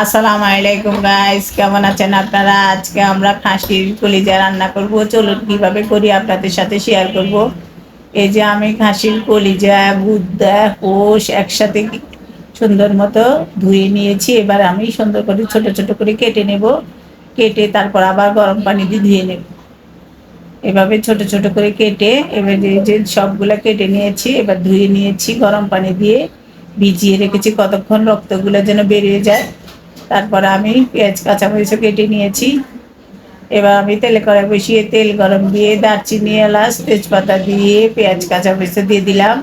আসসালামু আলাইকুম গাইস কেমন আছেন আপনারা? আজকে আমরা খাসির কলিজা রান্না করব। চলুন কীভাবে করি আপনাদের সাথে শেয়ার করব। এই যে আমি খাসির কলিজা, গুদ্দা, কোষ একসাথে সুন্দর মতো ধুয়ে নিয়েছি। এবার আমি সুন্দর করে, ছোট ছোট করে কেটে নেব। কেটে তারপর আবার গরম পানি দিয়ে ধুয়ে নেব। এভাবে ছোট ছোট করে কেটে, এবার যে যে সবগুলো কেটে নিয়েছি, এবার ধুয়ে নিয়েছি গরম পানি দিয়ে। ভিজিয়ে রেখেছি কতক্ষণ, রক্তগুলো যেন বেরিয়ে যায়। তারপরে আমি পেঁয়াজ কাঁচা কাঁচামরিচও কেটে নিয়েছি। এবার আমি তেলে কড়াই বসিয়ে তেল গরম দিয়ে দারচিনি, এলাচ, তেজপাতা দিয়ে পেঁয়াজ, কাঁচামরিচ দিয়ে দিলাম।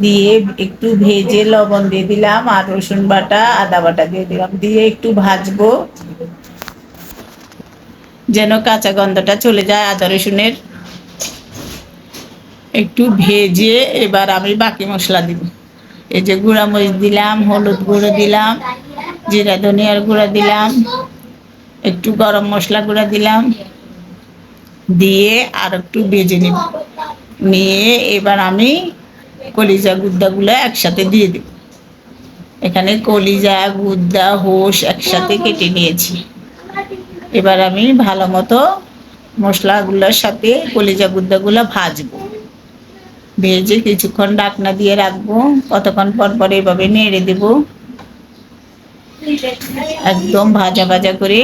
দিয়ে একটু ভেজে লবণ দিয়ে দিলাম আর রসুন বাটা, আদা বাটা দিয়ে দিলাম। দিয়ে একটু ভাজবো। যেন কাঁচা গন্ধটা চলে যায় আদা, রসুনের। একটু ভেজে এবার আমি বাকি মশলা দিব। এই যে গুঁড়া মরিচ দিলাম, হলুদ গুঁড়ো দিলাম। জিরা ধনিয়ার গুঁড়া দিলাম, একটু গরম মশলা গুঁড়া দিলাম, দিয়ে আর একটু ভেজে নিব। নিয়ে এবার আমি কলিজা গুদ্দাগুলো একসাথে দিয়ে দেব। এখানে কলিজা, গুদ্দা, হোস একসাথে কেটে নিয়েছি। এবার আমি ভালো মতো মশলাগুলোর সাথে কলিজা গুদ্দাগুলো ভাজবো। ভেজে কিছুক্ষণ ডাকনা দিয়ে রাখব। কতক্ষণ পর পর এভাবে নেড়ে দেব। একদম ভাজা ভাজা করে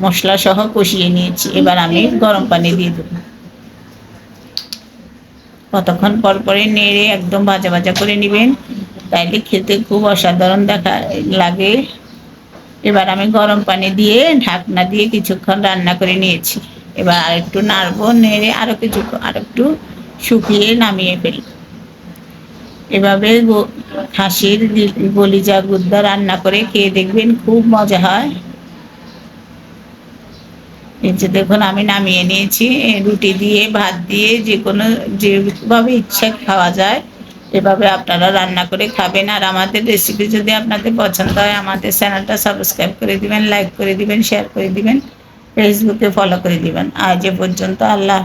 মশলা সহ কষিয়ে নিয়েছি। এবার আমি গরম পানি দিয়ে দেবো। কতক্ষণ পর পরে নেড়ে একদম ভাজা ভাজা করে নেবেন। তাইলে খেতে খুব অসাধারণ দেখা লাগে। এবার আমি গরম পানি দিয়ে ঢাকনা দিয়ে কিছুক্ষণ রান্না করে নিয়েছি। এবার আরেকটু নাড়বো, নেড়ে আরও কিছুক্ষণ আর একটু শুকিয়ে নামিয়ে ফেলব। এভাবে খাসির গলিজা গুদ্দা রান্না করে খেয়ে দেখবেন খুব মজা হয়। এই যে দেখুন, আমি নামিয়ে নিয়েছি, রুটি দিয়ে, ভাত দিয়ে, যে কোনো যেভাবে ইচ্ছা খাওয়া যায়, এভাবে আপনারা রান্না করে খাবেন। আর আমাদের রেসিপি যদি আপনাদের পছন্দ হয়, আমাদের চ্যানেলটা সাবস্ক্রাইব করে দিবেন লাইক করে দিবেন শেয়ার করে দিবেন ফেসবুকে ফলো করে দিবেন। আজ এ পর্যন্ত আল্লাহ